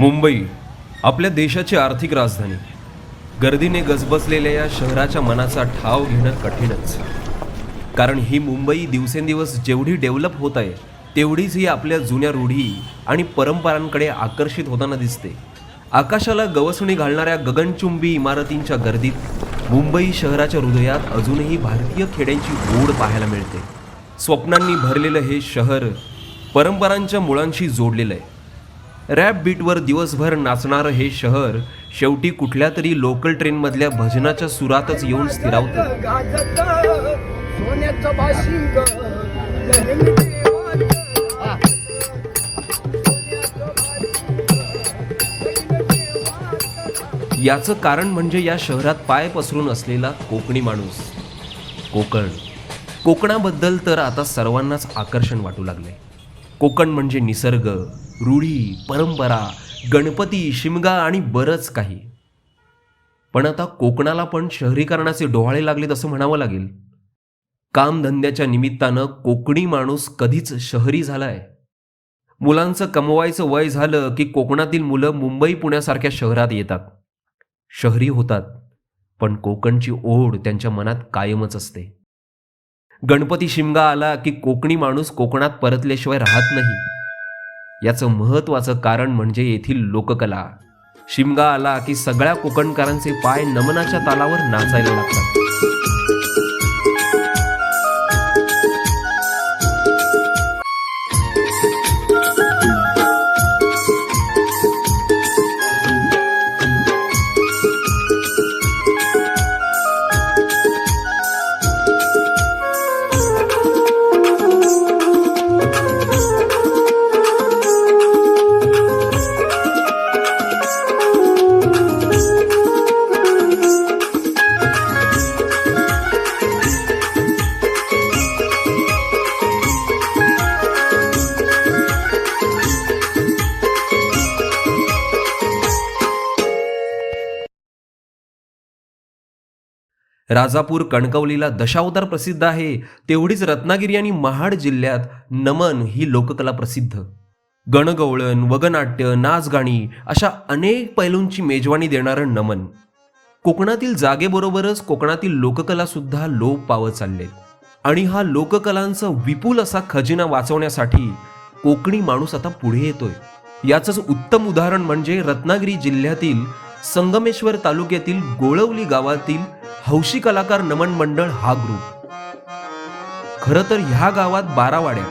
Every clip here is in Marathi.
मुंबई आपल्या देशाची आर्थिक राजधानी. गर्दीने गजबजलेल्या या शहराच्या मनाचा ठाव घेणं कठीणच. कारण ही मुंबई दिवसेंदिवस जेवढी डेव्हलप होत आहे तेवढीच ही आपल्या जुन्या रूढी आणि परंपरांकडे आकर्षित होताना दिसते. आकाशाला गवसणी घालणाऱ्या गगनचुंबी इमारतींच्या गर्दीत मुंबई शहराच्या हृदयात अजूनही भारतीय खेड्यांची ओढ पाहायला मिळते. स्वप्नांनी भरलेलं हे शहर परंपरांच्या मुळांशी जोडलेलं आहे. रॅप बीटवर दिवसभर नाचणारं हे शहर शेवटी कुठल्या तरी लोकल ट्रेनमधल्या भजनाच्या सुरातच येऊन स्थिरावतं. याचं कारण म्हणजे या शहरात पाय पसरून असलेला कोकणी माणूस. कोकण. कोकणाबद्दल तर आता सर्वांनाच आकर्षण वाटू लागले कोकण म्हणजे निसर्ग रूढी परंपरा गणपती शिमगा आणि बरंच काही. पण आता कोकणाला पण शहरीकरणाचे डोहाळे लागलेत असं म्हणावं लागेल. कामधंद्याच्या निमित्तानं कोकणी माणूस कधीच शहरी झालाय. मुलांचं कमवायचं वय झालं की कोकणातील मुलं मुंबई पुण्यासारख्या शहरात येतात. शहरी होतात पण कोकणची ओढ त्यांच्या मनात कायमच असते. गणपती शिमगा आला की कोकणी माणूस कोकणात परतल्याशिवाय राहत नाही. याचं महत्त्वाचं कारण म्हणजे येथील लोककला. शिमगा आला की सगळ्या कोकणकारांचे पाय नमनाच्या तालावर नाचायला लागतात. राजापूर कणकवलीला दशावतार प्रसिद्ध आहे. तेवढीच रत्नागिरी आणि महाड जिल्ह्यात नमन ही लोककला प्रसिद्ध. गणगवळण वगनाट्य नाचगाणी अशा अनेक पैलूंची मेजवानी देणारं नमन. कोकणातील जागेबरोबरच कोकणातील लोककला सुद्धा लोप पावत चालले आणि हा लोककलांचा विपुल असा खजिना वाचवण्यासाठी कोकणी माणूस आता पुढे येतोय. याचंच उत्तम उदाहरण म्हणजे रत्नागिरी जिल्ह्यातील संगमेश्वर तालुक्यातील गोळवली गावातील हौशी कलाकार नमन मंडळ हा ग्रुप खरं तर ह्या गावात बारा वाड्या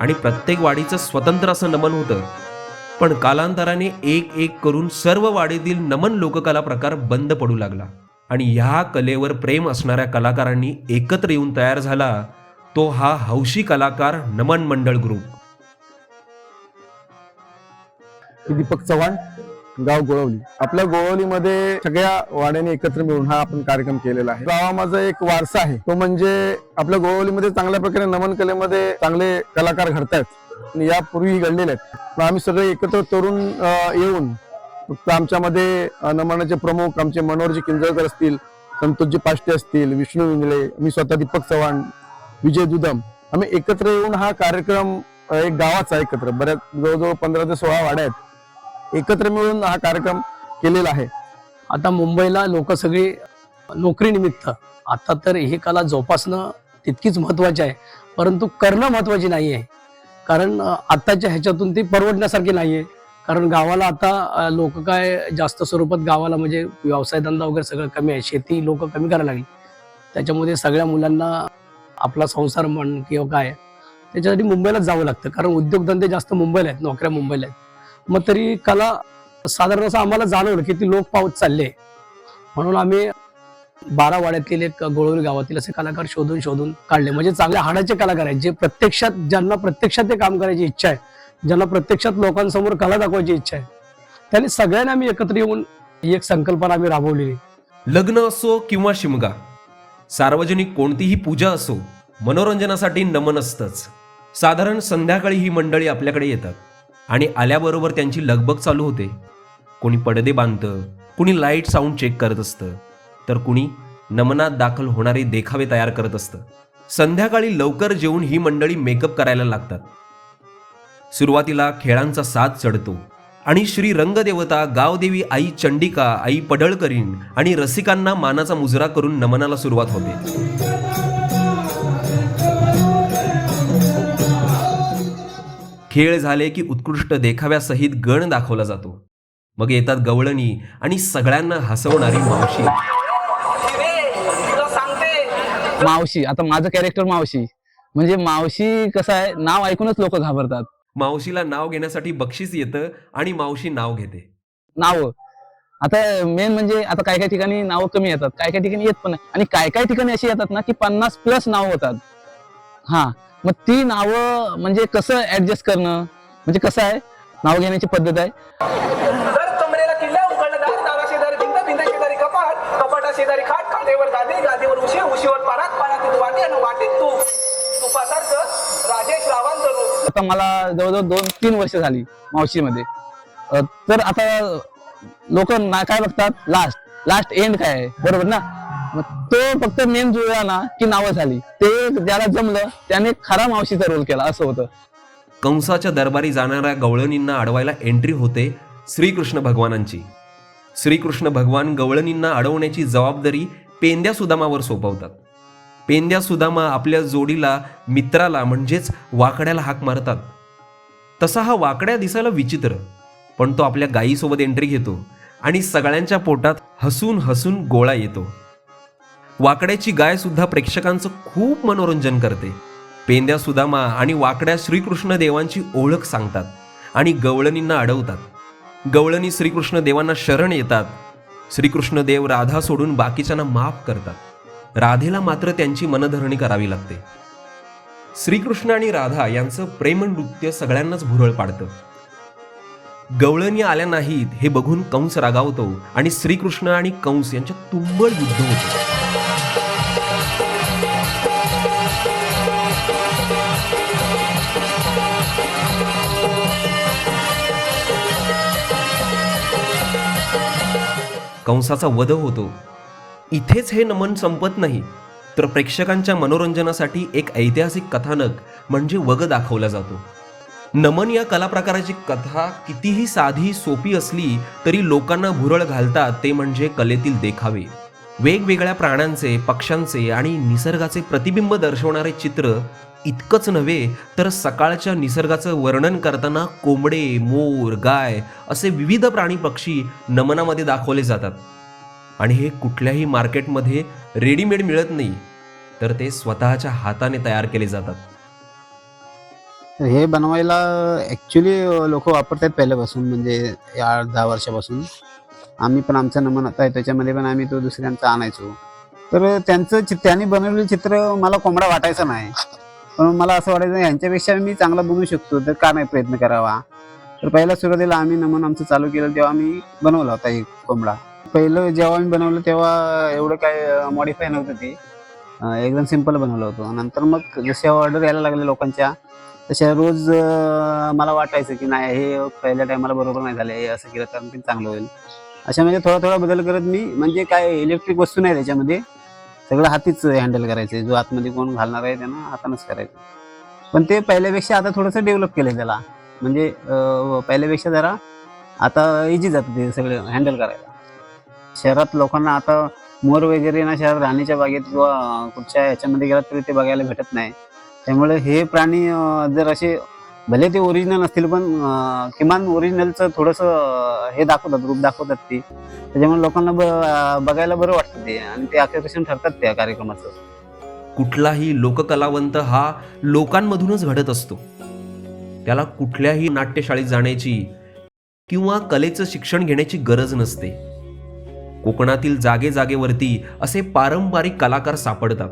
आणि प्रत्येक वाडीचं स्वतंत्र असं नमन होतं. पण कालांतराने एक एक करून सर्व वाडीतील नमन लोककला प्रकार बंद पडू लागला. आणि ह्या कलेवर प्रेम असणाऱ्या कलाकारांनी एकत्र येऊन तयार झाला तो हा हौशी कलाकार नमन मंडळ ग्रुप दीपक चव्हाण गाव गोळवली. आपल्या गोळवलीमध्ये सगळ्या वाड्याने एकत्र मिळून हा आपण कार्यक्रम केलेला आहे. गावा माझा एक वारसा आहे. तो म्हणजे आपल्या गोळवलीमध्ये चांगल्या प्रकारे नमन कलेमध्ये चांगले कलाकार घडतायत. आणि यापूर्वी घडलेले आहेत. आम्ही सगळे एकत्र तरुण येऊन फक्त आमच्यामध्ये नमनाचे प्रमुख आमचे मनोहरजी किंजळकर असतील संतोषजी पाष्टे असतील विष्णू इंगळे मी स्वतः दीपक चव्हाण विजय दुदम. आम्ही एकत्र येऊन हा कार्यक्रम एक गावाचा एकत्र. बऱ्याच जवळजवळ पंधरा ते सोळा वाड्या आहेत. एकत्र मिळून हा कार्यक्रम केलेला आहे. आता मुंबईला लोक सगळी नोकरीनिमित्त. आता तर ही कला जोपासणं तितकीच महत्वाची आहे. परंतु करणं महत्वाची नाही आहे कारण आत्ताच्या ह्याच्यातून ती परवडण्यासारखी नाही आहे कारण गावाला आता लोक काय जास्त स्वरूपात गावाला म्हणजे व्यवसाय धंदा वगैरे सगळं कमी आहे. शेती लोक कमी करायला लागली. त्याच्यामध्ये सगळ्या मुलांना आपला संसार म्हण किंवा काय त्याच्यासाठी मुंबईलाच जावं लागतं. कारण उद्योगधंदे जास्त मुंबईला आहेत नोकऱ्या मुंबईला आहेत. मग तरी कला साधारण असं आम्हाला जाणवलं की ती लोक पावत चालले म्हणून आम्ही बारा वाड्यातील एक गोळवली गावातील असे कलाकार शोधून शोधून काढले. म्हणजे चांगल्या हाडाचे कलाकार आहेत जे प्रत्यक्षात ज्यांना प्रत्यक्षात ते काम करायची इच्छा आहे ज्यांना प्रत्यक्षात लोकांसमोर कला दाखवायची इच्छा आहे त्यांनी सगळ्यांना आम्ही एकत्र येऊन एक संकल्पना आम्ही राबवलेली. लग्न असो किंवा शिमगा सार्वजनिक कोणतीही पूजा असो मनोरंजनासाठी नमन असतंच साधारण संध्याकाळी ही मंडळी आपल्याकडे येतात. आणि आल्याबरोबर त्यांची लगबग चालू होते. कोणी पडदे बांधतं कुणी लाइट साऊंड चेक करत असतं तर कुणी नमनात दाखल होणारे देखावे तयार करत असतं. संध्याकाळी लवकर जेवून ही मंडळी मेकअप करायला लागतात. सुरुवातीला खेळांचा साथ चढतो आणि श्री रंगदेवता गावदेवी आई चंडिका आई पडळकरीण आणि रसिकांना मानाचा मुजरा करून नमनाला सुरुवात होते. खेळ झाले की उत्कृष्ट देखाव्यासहित गण दाखवला जातो. मग येतात गवळणी आणि सगळ्यांना हसवणारी मावशी. मावशी आता माझं कॅरेक्टर मावशी. म्हणजे मावशी कसं आहे नाव ऐकूनच लोक घाबरतात. मावशीला नाव घेण्यासाठी बक्षीस येतं आणि मावशी नाव घेते. नाव. आता मेन म्हणजे आता काय काय ठिकाणी नावं कमी येतात काय काय ठिकाणी येत पण नाही. आणि काय काय ठिकाणी अशी येतात ना की पन्नास प्लस नाव होतात. हा. मग ती नावं म्हणजे कसं ऍडजस्ट करणं? म्हणजे कसं आहे? नाव घेण्याची पद्धत आहे. शेजारी खाट गादी गादीवर उशी उशीवर पारात वाटे आणि तूप. तुपासारखं राजेश रूप. आता मला जवळजवळ दोन तीन वर्ष झाली मावशीमध्ये. तर आता लोक ना काय बघतात? लास्ट लास्ट एंड काय आहे? बरोबर ना? मग तो फक्त मेन जुळला ना की नावं झाली. ते ज्याला जमलं त्याने खरा मावशीचा रोल केला असं होतं. कंसाच्या दरबारी जाणाऱ्या गवळणींना अडवायला एंट्री होते श्रीकृष्ण भगवानांची. श्रीकृष्ण भगवान गवळणींना अडवण्याची जबाबदारी पेंद्या सुदामावर सोपवतात. पेंद्या सुदामा आपल्या जोडीला मित्राला म्हणजेच वाकड्याला हाक मारतात. तसा हा वाकड्या दिसायला विचित्र पण तो आपल्या गायीसोबत एंट्री घेतो आणि सगळ्यांच्या पोटात हसून हसून गोळा येतो. वाकड्याची गाय सुद्धा प्रेक्षकांचं खूप मनोरंजन करते. पेंद्या सुदामा आणि वाकड्या श्रीकृष्ण देवांची ओळख सांगतात आणि गवळणींना अडवतात. गवळणी श्रीकृष्ण देवांना शरण येतात. श्रीकृष्ण देव राधा सोडून बाकीच्यांना माफ करतात. राधेला मात्र त्यांची मनधरणी करावी लागते. श्रीकृष्ण आणि राधा यांचं प्रेम नृत्य सगळ्यांनाच भुरळ पाडतं. गवळणी आल्या नाहीत हे बघून कंस रागावतो आणि श्रीकृष्ण आणि कंस यांच्यात तुंबळ युद्ध होतं. कंसाचा वध होतो. इथेच हे नमन संपत नाही. तर प्रेक्षकांच्या मनोरंजनासाठी एक ऐतिहासिक कथानक म्हणजे वग दाखवला जातो. नमन या कलाप्रकाराची कथा कितीही साधी सोपी असली तरी लोकांना भुरळ घालतात ते म्हणजे कलेतील देखावे. वेगवेगळ्या प्राण्यांचे पक्ष्यांचे आणि निसर्गाचे प्रतिबिंब दर्शवणारे चित्र इतकंच नव्हे तर सकाळच्या निसर्गाचं वर्णन करताना कोंबडे मोर गाय असे विविध प्राणी पक्षी नमनामध्ये दाखवले जातात. आणि हे कुठल्याही मार्केटमध्ये रेडीमेड मिळत नाही तर ते स्वतःच्या हाताने तयार केले जातात. हे बनवायला ॲक्च्युली लोक वापरतात पहिल्यापासून म्हणजे या आठ दहा वर्षापासून. आम्ही पण आमचं नमन आता आहे त्याच्यामध्ये पण आम्ही तो दुसऱ्यांचा आणायचो. तर त्यांचं त्यांनी बनवलेलं चित्र मला कोंबडा वाटायचं नाही. पण मला असं वाटायचं यांच्यापेक्षा मी चांगला बनवू शकतो तर का नाही प्रयत्न करावा? तर पहिल्या सुरुवातीला आम्ही नमन आमचं चालू केलं तेव्हा आम्ही बनवला होता एक कोंबडा. पहिलं जेव्हा आम्ही बनवलं तेव्हा एवढं काय मॉडिफाय नव्हतं ते. एकदम सिंपल बनवलं होतं. नंतर मग जसे ऑर्डर यायला लागले लोकांच्या तशा रोज मला वाटायचं की नाही हे पहिल्या टायमाला बरोबर नाही झाले हे असं केलं तर आणखी चांगलं होईल. अशा म्हणजे थोडा थोडा बदल करत मी म्हणजे काय इलेक्ट्रिक वस्तू नाही त्याच्यामध्ये. सगळं हातीच हँडल करायचं जो आतमध्ये कोण घालणार आहे त्यांना हातानंच करायचं. पण ते पहिल्यापेक्षा आता थोडंसं डेव्हलप केलं त्याला. म्हणजे पहिल्यापेक्षा जरा आता इजी जातं ते सगळं हँडल करायला. शहरात लोकांना आता मोर वगैरे ना शहरात राणीच्या बागेत किंवा कुठच्या याच्यामध्ये गेला तरी ते बघायला भेटत नाही. त्यामुळे हे प्राणी जर असे भले ते ओरिजिनल असतील पण किमान ओरिजिनलचं थोडंसं हे दाखवतात रूप दाखवतात ते. त्याच्यामुळे लोकांना बघायला बरं वाटतं ते आणि ते आकर्षण ठरतात त्या कार्यक्रमाचं. कुठलाही लोककलावंत हा लोकांमधूनच घडत असतो. त्याला कुठल्याही नाट्यशाळेत जाण्याची किंवा कलेचं शिक्षण घेण्याची गरज नसते. कोकणातील जागे जागेवरती असे पारंपरिक कलाकार सापडतात.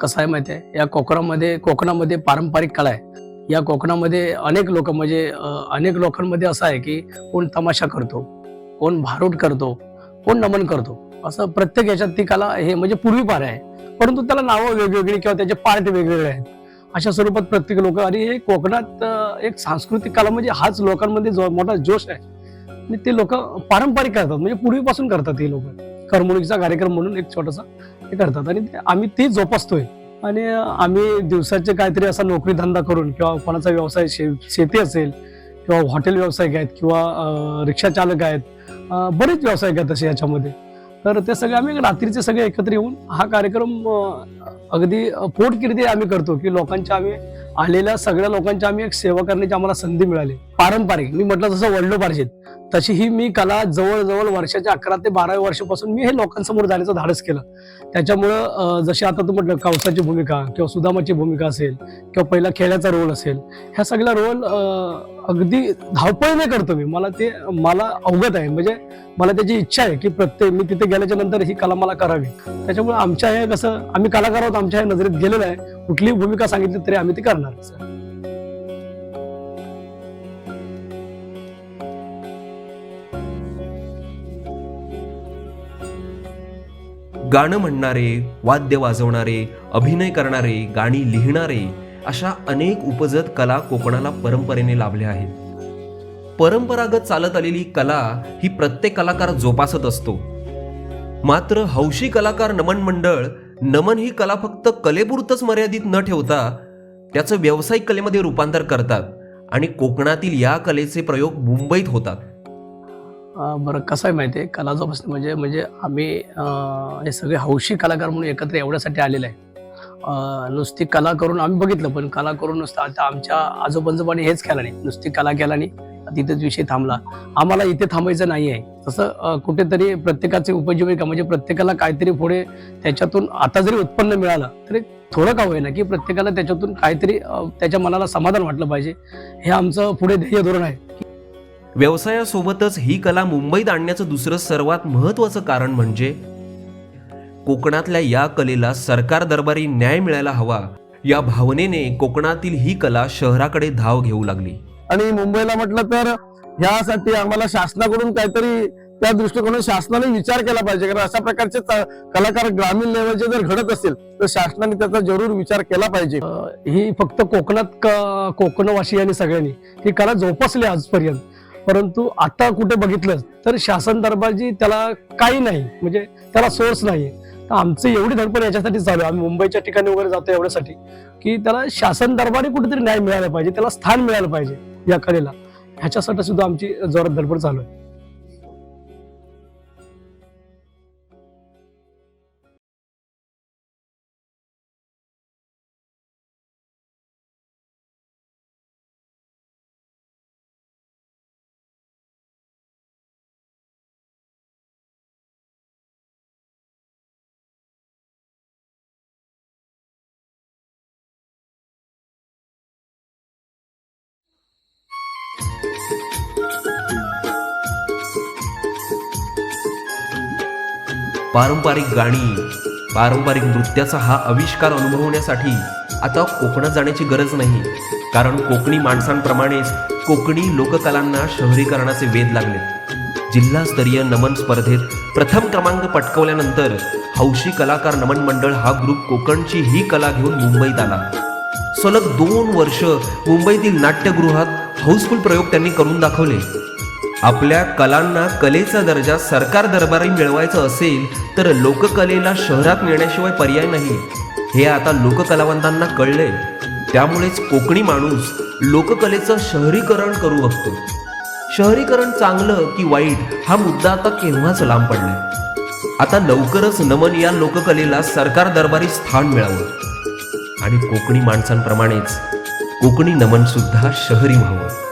कसं आहे माहिती आहे? या कोकणामध्ये कोकणामध्ये पारंपरिक कला आहे. या कोकणामध्ये अनेक लोक म्हणजे अनेक लोकांमध्ये असं आहे की कोण तमाशा करतो कोण भारूड करतो कोण नमन करतो. असं प्रत्येक याच्यात ती कला हे म्हणजे पूर्वीपार आहे. परंतु त्याला नावं वेगवेगळी किंवा त्याचे पार्ट वेगवेगळे आहेत. अशा स्वरूपात प्रत्येक लोक आणि हे कोकणात एक सांस्कृतिक कला म्हणजे हाच लोकांमध्ये जो मोठा जोश आहे. आणि ते लोक पारंपरिक करतात म्हणजे पूर्वीपासून करतात हे लोक. करमणुकीचा कार्यक्रम म्हणून एक छोटासा हे करतात आणि ते- आम्ही ते जोपासतोय. आणि आम्ही दिवसाचे काहीतरी असा नोकरी धंदा करून किंवा कोणाचा व्यवसाय शे शेती असेल किंवा हॉटेल व्यावसायिक आहेत किंवा रिक्षा चालक आहेत बरेच व्यावसायिक आहेत असे याच्यामध्ये. तर ते सगळे आम्ही रात्रीचे सगळे एकत्र येऊन हा कार्यक्रम अगदी पोटकिर्दी आम्ही करतो की लोकांच्या आम्ही आलेल्या सगळ्या लोकांची आम्ही एक सेवा करण्याची आम्हाला संधी मिळाली. पारंपरिक. मी म्हटलं तसं वडलोपार्जित तशी ही मी कला जवळजवळ वर्षाच्या अकरा ते बाराव्या वर्षापासून मी हे लोकांसमोर जाण्याचं धाडस केलं. त्याच्यामुळं जशी आता तू म्हटलं कवसाची भूमिका किंवा सुदामाची भूमिका असेल किंवा पहिला खेळाचा रोल असेल ह्या सगळ्या रोल अगदी धावपळीने करतो मी. मला ते मला अवगत आहे. म्हणजे मला त्याची इच्छा आहे की प्रत्येक मी तिथे गेल्याच्यानंतर ही कला मला करावी. त्याच्यामुळे आमच्या हे कसं आम्ही कलाकार आहोत आमच्या ह्या नजरेत गेलेलं आहे. कुठलीही भूमिका सांगितली तरी आम्ही ती करणार. गाणं म्हणणारे वाद्य वाजवणारे अभिनय करणारे गाणी लिहिणारे अशा अनेक उपजत कला कोकणाला परंपरेने लाभल्या आहेत. परंपरागत चालत आलेली कला ही प्रत्येक कलाकार जोपासत असतो. मात्र हौशी कलाकार नमन मंडळ नमन ही कला फक्त कलेपुरतच मर्यादित न ठेवता त्याचं व्यावसायिक कलेमध्ये रूपांतर करतात आणि कोकणातील या कलेचे प्रयोग मुंबईत होतात. बरं कसं आहे माहिती आहे? कला जोपासना म्हणजे म्हणजे आम्ही हे सगळे हौशी कलाकार म्हणून एकत्र एवढ्यासाठी आलेले आहे. नुसती कला करून आम्ही बघितलं पण कला करून नुसतं आता आमच्या आजोबांजोबांनी हेच केलं नाही. नुसती कला केला नाही. तिथेच विषय थांबला. आम्हाला इथे थांबायचं नाही आहे तसं कुठेतरी प्रत्येकाचे उपजीविका म्हणजे, म्हणजे प्रत्येकाला काहीतरी पुढे त्याच्यातून आता जरी उत्पन्न मिळालं तरी थोडं का होईना की प्रत्येकाला त्याच्यातून काहीतरी त्याच्या मनाला समाधान वाटलं पाहिजे. हे आमचं पुढे ध्येय धोरण आहे. व्यवसायासोबतच ही कला मुंबईत आणण्याचं दुसरं सर्वात महत्वाचं कारण म्हणजे कोकणातल्या या कलेला सरकार दरबारी न्याय मिळायला हवा. या भावनेने कोकणातील ही कला शहराकडे धाव घेऊ लागली. आणि मुंबईला म्हटलं तर ह्यासाठी आम्हाला शासनाकडून काहीतरी त्या दृष्टिकोनातून शासनाने विचार केला पाहिजे. कारण अशा प्रकारचे कलाकार ग्रामीण लेवलचे जर घडत असेल तर शासनाने त्याचा जरूर विचार केला पाहिजे. ही फक्त कोकणात कोकणवासियांनी आणि सगळ्यांनी ही कला जोपासली आजपर्यंत. परंतु आता कुठे बघितलं तर शासन दरबारची त्याला काही नाही. म्हणजे त्याला सोर्स नाही तर आमचं एवढी धडपड याच्यासाठी चालू आहे. आम्ही मुंबईच्या ठिकाणी वगैरे जातो एवढ्यासाठी की त्याला शासन दरबारी कुठेतरी न्याय मिळाला पाहिजे त्याला स्थान मिळालं पाहिजे या कलेला. ह्याच्यासाठी सुद्धा आमची जोरात धडपड चालू आहे. पारंपरिक गाणी पारंपरिक नृत्याचा हा आविष्कार अनुभवण्यासाठी आता कोकणात जाण्याची गरज नाही. कारण कोकणी माणसांप्रमाणेच कोकणी लोककलांना शहरीकरणाचे वेध लागले जिल्हास्तरीय नमन स्पर्धेत प्रथम क्रमांक पटकवल्यानंतर हौशी कलाकार नमन मंडळ हा ग्रुप कोकणची ही कला घेऊन मुंबईत आला. सलग दोन वर्ष मुंबईतील नाट्यगृहात हाऊसफुल प्रयोग त्यांनी करून दाखवले. आपल्या कलांना कलेचा दर्जा सरकार दरबारी मिळवायचं असेल तर लोककलेला शहरात नेण्याशिवाय पर्याय नाही. हे आता लोककलावंतांना कळले त्यामुळेच कोकणी माणूस लोककलेचं शहरीकरण करू बघतो शहरीकरण चांगलं की वाईट हा मुद्दा आता केव्हाच लांब पडला आता लवकरच नमन या लोककलेला सरकार दरबारी स्थान मिळावं. आणि कोकणी माणसांप्रमाणेच कोकणी नमन सुद्धा शहरी व्हावं.